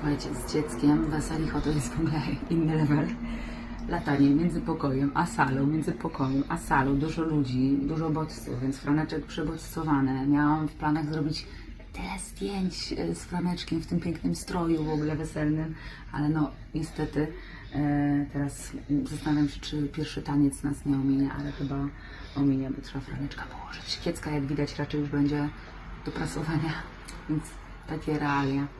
Słuchajcie, z dzieckiem Weselicho to jest w ogóle inny level. Latanie między pokojem a salą, między pokojem a salą, dużo ludzi, dużo bodźców, więc Franeczek przebodźcowany. Miałam w planach zrobić tyle zdjęć e, z Franeczkiem w tym pięknym stroju w ogóle weselnym, ale no niestety e, teraz zastanawiam się, czy pierwszy taniec nas nie ominie, ale chyba ominie, bo trzeba Franeczka położyć. Kiecka jak widać raczej już będzie do prasowania, więc takie realia.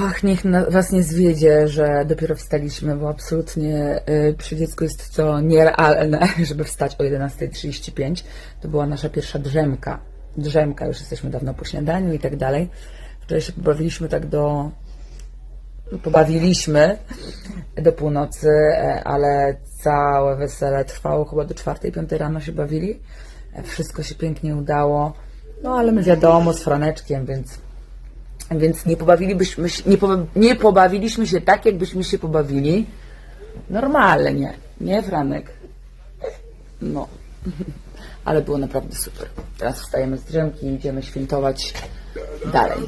Ach, niech was nie zwiedzie, że dopiero wstaliśmy, bo absolutnie y, przy dziecku jest to nierealne, żeby wstać o 11.35. To była nasza pierwsza drzemka. Drzemka, już jesteśmy dawno po śniadaniu i tak dalej. Wczoraj się pobawiliśmy tak do... Pobawiliśmy do północy, e, ale całe wesele trwało chyba do 4-5 rano się bawili. E, Wszystko się pięknie udało. No ale my wiadomo, z Franeczkiem, więc więc nie pobawilibyśmy nie, poba- nie pobawiliśmy się tak, jakbyśmy się pobawili normalnie, nie Franek? No, ale było naprawdę super. Teraz wstajemy z drzemki i idziemy świętować dalej.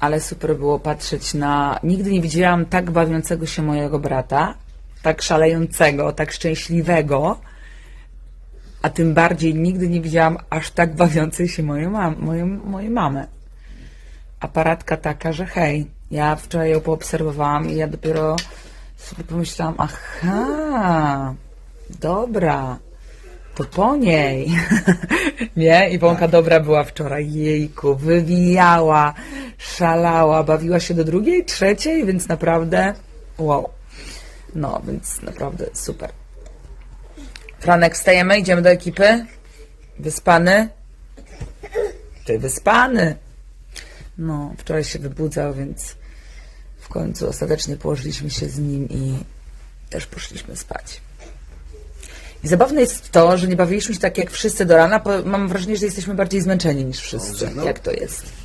Ale super było patrzeć na. Nigdy nie widziałam tak bawiącego się mojego brata, tak szalejącego, tak szczęśliwego, a tym bardziej nigdy nie widziałam aż tak bawiącej się mojej, mam, mojej mamy aparatka taka, że hej, ja wczoraj ją poobserwowałam i ja dopiero sobie pomyślałam, aha, dobra, to po niej. Nie? Iwonka dobra była wczoraj, jejku, wywijała, szalała, bawiła się do drugiej, trzeciej, więc naprawdę wow. No, więc naprawdę super. Franek, wstajemy, idziemy do ekipy? Wyspany? Ty wyspany? No, wczoraj się wybudzał, więc w końcu ostatecznie położyliśmy się z nim i też poszliśmy spać. I zabawne jest to, że nie bawiliśmy się tak jak wszyscy do rana, bo mam wrażenie, że jesteśmy bardziej zmęczeni niż wszyscy. Jak to jest?